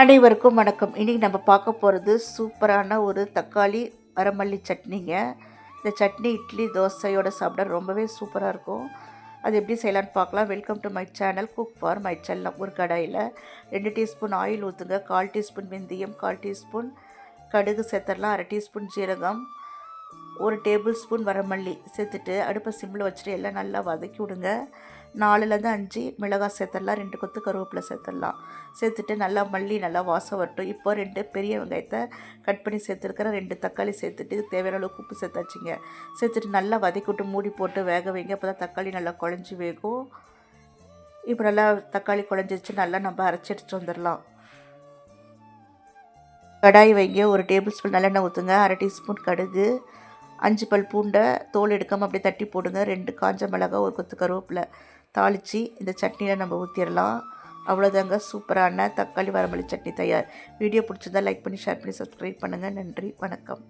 அனைவருக்கும் வணக்கம். இன்றைக்கி நம்ம பார்க்க போகிறது சூப்பரான ஒரு தக்காளி வரமல்லி சட்னிங்க. இந்த சட்னி இட்லி தோசையோடு சாப்பிட ரொம்பவே சூப்பராக இருக்கும். அது எப்படி செய்யலான்னு பார்க்கலாம். Welcome to my channel cook for my செல்லம் ஒரு கடாயில் ரெண்டு டீஸ்பூன் ஆயில் ஊற்றுங்க கால் டீஸ்பூன் வெந்தயம் கால் டீஸ்பூன் கடுகு சேர்த்துடலாம். அரை டீஸ்பூன் ஜீரகம் ஒரு டேபிள் ஸ்பூன் வரமல்லி சேர்த்துட்டு அடுப்பை சிம்மில் வச்சுட்டு எல்லாம் நல்லா வதக்கி விடுங்க. நாலுலேருந்து அஞ்சு மிளகாய் சேர்த்துடலாம் ரெண்டு கொத்து கருவேப்பிலை சேர்த்துடலாம். சேர்த்துட்டு நல்லா மல்லி நல்லா வாசம் வரட்டும். இப்போ ரெண்டு பெரிய வெங்காயத்தை கட் பண்ணி சேர்த்துருக்கிற ரெண்டு தக்காளி சேர்த்துட்டு தேவையான அளவுக்கு உப்பு சேர்த்தாச்சுங்க. சேர்த்துட்டு நல்லா வதக்கி விட்டு மூடி போட்டு வேக வைங்க. அப்போ தான் தக்காளி நல்லா குழஞ்சி வேகும். இப்போ நல்லா தக்காளி குழஞ்சிச்சு நல்லா நம்ம அரைச்சி எடுத்துட்டு வந்துடலாம். கடாய் வைங்க. ஒரு டேபிள் ஸ்பூன் நல்லெண்ணெய் ஊற்றுங்க அரை டீஸ்பூன் கடுகு. அஞ்சு பல் பூண்டை தோல் எடுக்காமல் அப்படியே தட்டி போடுங்க. ரெண்டு காஞ்ச மிளகாய் ஒரு கொத்து கருவேப்பிலை. தாளித்து இந்த சட்னியில் நம்ம ஊற்றிடலாம் அவ்வளோதாங்க சூப்பரான தக்காளி வரமல்லி சட்னி தயார். வீடியோ பிடிச்சதா லைக் பண்ணி ஷேர் பண்ணி சப்ஸ்கிரைப் பண்ணுங்கள் நன்றி. வணக்கம்.